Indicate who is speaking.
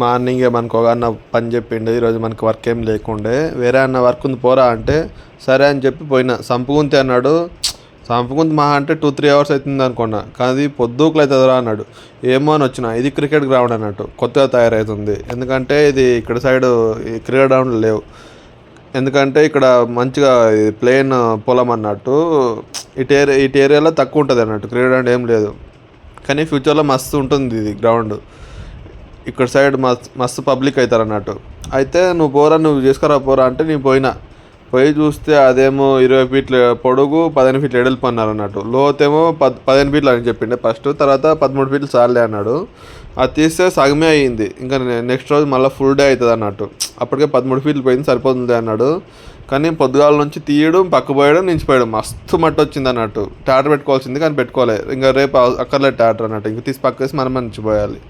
Speaker 1: Morning మనకు ఒక అన్న పని చెప్పిండు ఈరోజు మనకు వర్క్ ఏం లేకుండే. వేరే అన్న వర్క్ ఉంది పోరా అంటే సరే అని చెప్పి పోయినా. సంపుగుంతి అన్నాడు సంపుగుంతి మహా అంటే టూ త్రీ అవర్స్ అవుతుంది అనుకున్నా. కానీ పొద్దుకులు అవుతుందిరా అన్నాడు. ఏమో అని వచ్చిన ఇది క్రికెట్ గ్రౌండ్ అన్నట్టు కొత్తగా తయారవుతుంది ఎందుకంటే ఇది ఇక్కడ సైడ్ క్రికెట్ గ్రౌండ్ లేవు. ఎందుకంటే ఇక్కడ మంచిగా ప్లేన్ పొలం అన్నట్టు ఇటు ఏరియా ఇటు ఏరియాలో తక్కువ ఉంటుంది అన్నట్టు. క్రికెట్ గ్రౌండ్ ఏం లేదు. కానీ ఫ్యూచర్లో మస్తు ఉంటుంది ఇది గ్రౌండ్. ఇక్కడ సైడ్ మస్తు మస్తు పబ్లిక్ అవుతారు అన్నట్టు అయితే నువ్వు పోరా నువ్వు చేసుకురా పోరా అంటే నేను పోయినా. పోయి చూస్తే అదేమో ఇరవై ఫీట్ల పొడుగు పదిహేను ఫీట్లు ఎడల్పు అన్నారు అన్నట్టు. లోతేమో పద్ పదిహేను ఫీట్లు అని చెప్పిండే. ఫస్ట్ తర్వాత పదమూడు ఫీట్లు చాలే అన్నాడు. అది తీస్తే సగమే అయ్యింది ఇంకా నెక్స్ట్ రోజు మళ్ళీ ఫుల్ డే అవుతుంది అన్నట్టు. అప్పటికే పదమూడు ఫీట్లు పోయింది సరిపోతుంది అన్నాడు. కానీ పొద్దుగాల నుంచి తీయడం పక్క పోయడం నించిపోయడం మస్తు మట్టి వచ్చింది అన్నట్టు. టాటర్ పెట్టుకోవాల్సింది కానీ పెట్టుకోలేదు ఇంకా రేపు అక్కర్లేదు టాటర్ అన్నట్టు. ఇంక తీసి పక్క వేసి మనం మంచిపోయాలి